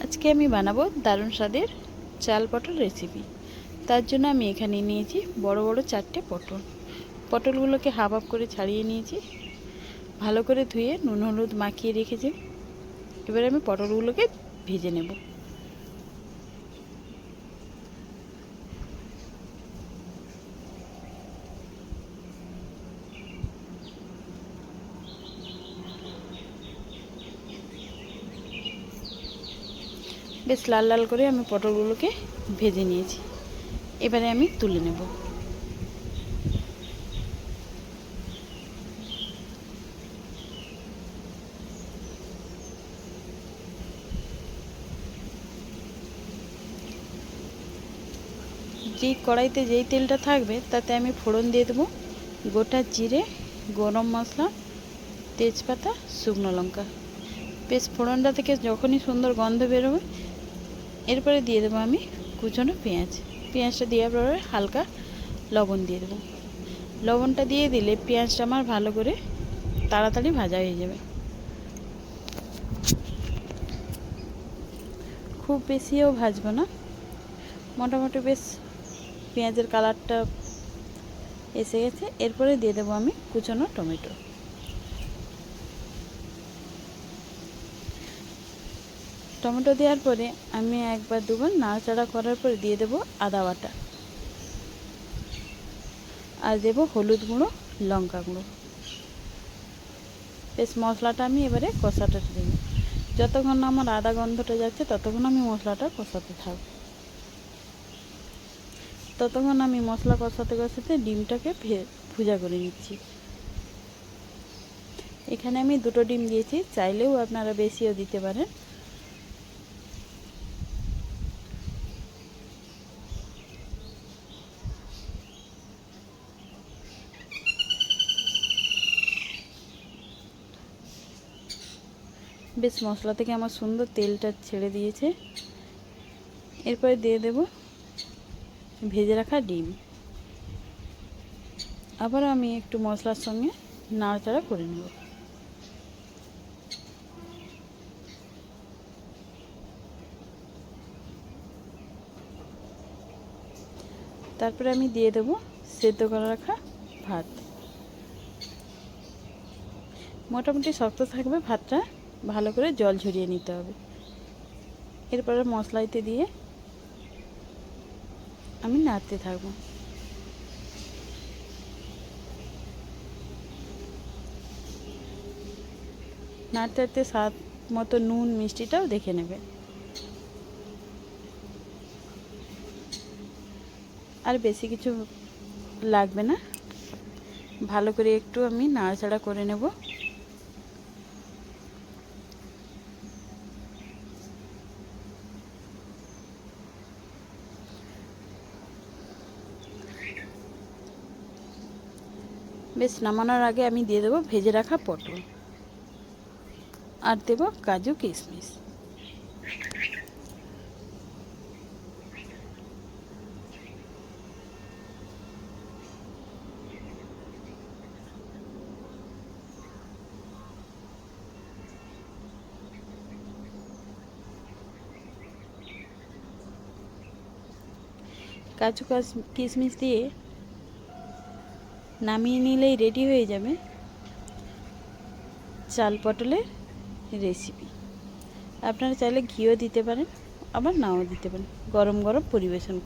আজকে আমি বানাবো দারুণ স্বাদের চাল পটল রেসিপি তার জন্য আমি এখানে নিয়েছি বড় বড় চারটে পটল। পটলগুলোকে হাফ হাফ করে ছাড়িয়ে নিয়েছি। ভালো করে ধুয়ে নুন হলুদ মাখিয়ে রেখেছি। এবার আমি পটলগুলোকে ভেজে নেব। বেশ লাল লাল করে আমি পটলগুলোকে ভেজে নিয়েছি। এবারে আমি তুলে নেব। যেই কড়াইতে যেই তেলটা থাকবে, তাতে আমি ফোড়ন দিয়ে দেবো গোটা জিরে, গরম মশলা, তেজপাতা, শুকনো লঙ্কা। বেশ ফোড়নটা থেকে যখনই সুন্দর গন্ধ বেরোবে এরপরে দিয়ে দেবো আমি কুচনো পেঁয়াজ। পেঁয়াজটা দেওয়ার পরে হালকা লবণ দিয়ে দেবো। লবণটা দিয়ে দিলে পেঁয়াজটা আমার ভালো করে তাড়াতাড়ি ভাজা হয়ে যাবে। খুব বেশিও ভাজবো না। মোটামুটি বেশ পেঁয়াজের কালারটা এসে গেছে। এরপরে দিয়ে দেবো আমি কুচনো টমেটো। টমেটো দেওয়ার পরে আমি একবার দুবার নাড়াচাড়া করার পরে দিয়ে দেবো আদা বাটা। আর দেবো হলুদ গুঁড়ো, লঙ্কা গুঁড়ো। বেশ, মশলাটা আমি এবারে কষাটা দেবো যতক্ষণ না আমার আদা গন্ধটা যাচ্ছে, ততক্ষণ আমি মশলাটা কষাতে থাকব। ততক্ষণ আমি মশলা কষাতে কষাতে ডিমটাকে ভুজা করে নিচ্ছি। এখানে আমি দুটো ডিম দিয়েছি, চাইলেও আপনারা বেশিও দিতে পারেন। বেশ মশলা থেকে আমার সুন্দর তেলটা ছেড়ে দিয়েছে। এরপরে দিয়ে দেব ভেজে রাখা ডিম। আবার আমি একটু মশলার সঙ্গে নাড়াচাড়া করে নেব। তারপরে আমি দিয়ে দেব সেদ্ধ করে রাখা ভাত। মোটামুটি শক্ত থাকবে ভাতটা। ভালো করে জল ঝরিয়ে নিতে হবে। এরপরে মশলাইতে দিয়ে আমি নাড়তে থাকব। নাড়তে নাড়তে স্বাদ মতো নুন, মিষ্টিটাও দেখে নেবে। আর বেশি কিছু লাগবে না। ভালো করে একটু আমি নাড়াচাড়া করে নেব। বেশ, নামানোর আগে আমি দিয়ে দেবো ভেজে রাখা পটল। আর দেবো কাজু কিশমিশ। কাজু কিশমিশ দিয়ে নামিয়ে নিলেই রেডি হয়ে যাবে চাল পটলের রেসিপি আপনারা চাইলে ঘিও দিতে পারেন, আবার নাও দিতে পারেন। গরম গরম পরিবেশন